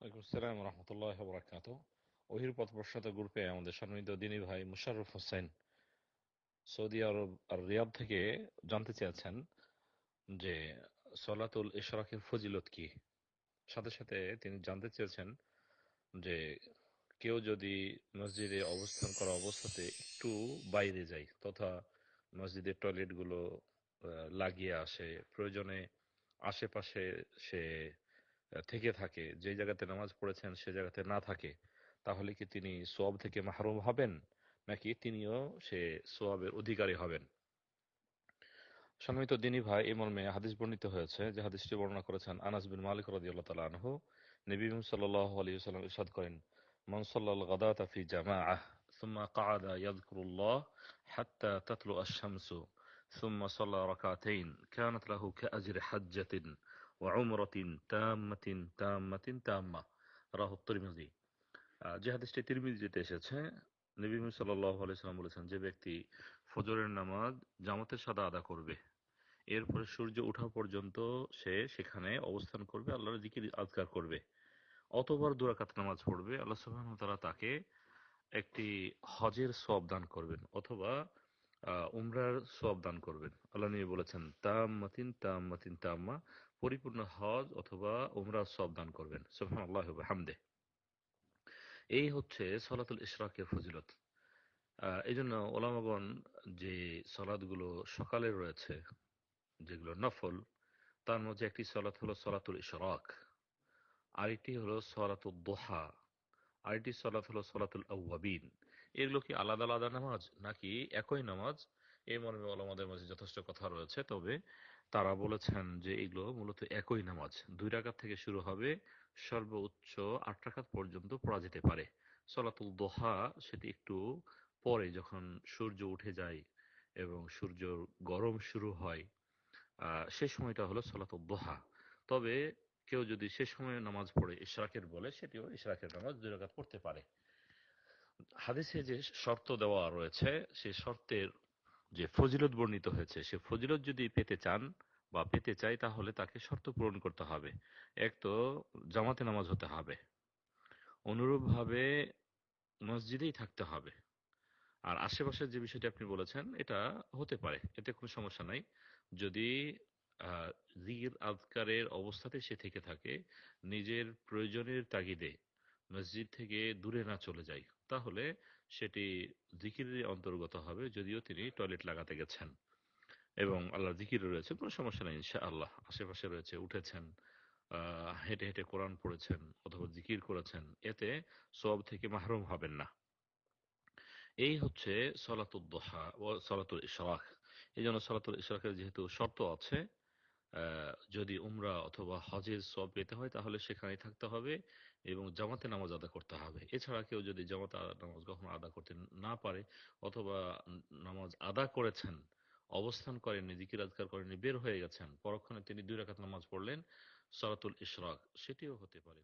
ওয়ালাইকুম আসসালাম রহমতুল্লাহ বরাকাত ওহির পথ প্রসাদ গ্রুপে আমাদের সম্মানিত দিনী ভাই মুশারফ হোসেন, সৌদি আরব আর রিয়াদ থেকে জানতে চেয়েছেন যে সলাতুল ইশরাকের ফজিলত কি। সাথে সাথে তিনি জানতে চেয়েছেন যে কেউ যদি মসজিদে অবস্থান করা অবস্থাতে একটু বাইরে যায় তথা মসজিদের টয়লেটগুলো লাগিয়ে আসে, প্রয়োজনে আশেপাশে সে থেকে থাকে যে জায়গাতে নামাজ পড়েছেন সে জায়গাতে না থাকে তাহলে কি তিনি সোয়াব থেকে মাহরুম হবেন নাকি তিনিও সে সোয়াবের অধিকারী হবেন সম্মিত দিনী ভাই এই মর্মে হাদিস বর্ণিত হয়েছে যে হাদিসটি বর্ণনা করেছেন আনাস বিন মালিক রাদিয়াল্লাহু তাআলা আনহু নবী সাল্লাল্লাহু আলাইহি ওয়াসাল্লাম ইরশাদ করেন মান সাল্লাল গাদাতা ফি জামাআহ ثم قعد يذكر الله حتى تطلع الشمس ثم صلى ركعتين كانت له كأجر حجة ওয়াউমরাতিন তাম্মাতিন তাম্মাতিন তাম্মা রাহু তিরমিজি। যে হাদিসটি তিরমিজিতে এসেছে, নবী সাল্লাল্লাহু আলাইহি সাল্লাম বলেছেন যে ব্যক্তি ফজরের নামাজ জামাতের সাদা আদা করবে, এরপরে সূর্য ওঠা পর্যন্ত সে সেখানে অবস্থান করবে, আল্লাহর জিকির আজকার করবে। অতবার দুরাকাত নামাজ পড়বে, আল্লাহ সুবহানাহু ওয়া তাকে একটি হজের সওয়াব দান করবেন, অথবা উমরার সব দান করবেন। আল্লাহ নিয়ে বলেছেন, তাম্মাতিন তাম্মাতিন তাম্মা পরিপূর্ণ হজ অথবা উমরা সব দান করবেন। সোহান আল্লাহ হামদে এই হচ্ছে সলাতুল ইশরাকের ফজিলত। এই জন্য ওলামাগন যে সলাদগুলো সকালে রয়েছে, যেগুলো নফল, তার মধ্যে একটি সলাত হলো সলাতুল ইশরাক, আরেকটি হলো সলাতুল দোহা, আরেকটি সলাত হলো সলাতুল আউয়াবিন। এগুলো কি আলাদা আলাদা নামাজ? নাকি একই নামাজ? এই মর্মে আমাদের মাঝে যথেষ্ট কথা রয়েছে, তবে তারা বলেছেন যে এগুলো মূলত একই নামাজ। দুই রাকাত থেকে শুরু হবে, সর্বোচ্চ আট রাকাত পর্যন্ত পড়া যেতে পারে। সলাতুল দোহা সেটি একটু পরে যখন সূর্য উঠে যায় এবং সূর্য গরম শুরু হয় সে সময়টা হলো সলাতুল দোহা। তবে কেউ যদি সে সময় নামাজ পড়ে, ইশরাকের বলে, সেটিও ইশরাকের নামাজ দুই রাকাত পড়তে পারে। হাদিসে যে শর্ত দেওয়া রয়েছে, সে শর্তের যে ফজিলত বর্ণিত হয়েছে, সে ফজিলত যদি পেতে চান বা পেতে চাই, তাহলে তাকে শর্ত পূরণ করতে হবে। এক তো জামাতে নামাজ হতে হবে। অনুরূপভাবে মসজিদেই থাকতে হবে। আর আশেপাশের যে বিষয়টি আপনি বলেছেন, এটা হতে পারে, এতে কোনো সমস্যা নাই। যদি জির আজকারের অবস্থাতে সে থেকে থাকে, নিজের প্রয়োজনের তাগিদে মসজিদ থেকে দূরে না চলে যায় তাহলে সেটি জিকিরের অন্তর্গত হবে যদিও তিনি টয়লেট লাগাতে গেছেন। এবং আল্লাহ জিকির রয়েছে, কোনো সমস্যা নেই ইনশা আল্লাহ আশেপাশে রয়েছে, উঠেছেন হেঁটে হেঁটে কোরআন পড়েছেন অথবা জিকির করেছেন, এতে সব থেকে মাহরুম হবেন না। এই হচ্ছে সলাতুল দোহা ও সলাতুল ইশরাক। এই জন্য সলাতুল ইশরাকের যেহেতু শর্ত আছে যদি উমরা অথবা হজের সব পেতে হয়, তাহলে সেখানে থাকতে হবে এবং জামাতে নামাজ আদা করতে হবে। এছাড়া কেউ যদি জামাতে নামাজ কখনো আদা করতে না পারে অথবা নামাজ আদা করেছেন, অবস্থান করেননি, জিকির আজকার করেননি, বের হয়ে গেছেন, পরক্ষণে তিনি দুই রাখাত নামাজ পড়লেন সরাতুল ইশরাক, সেটিও হতে পারে।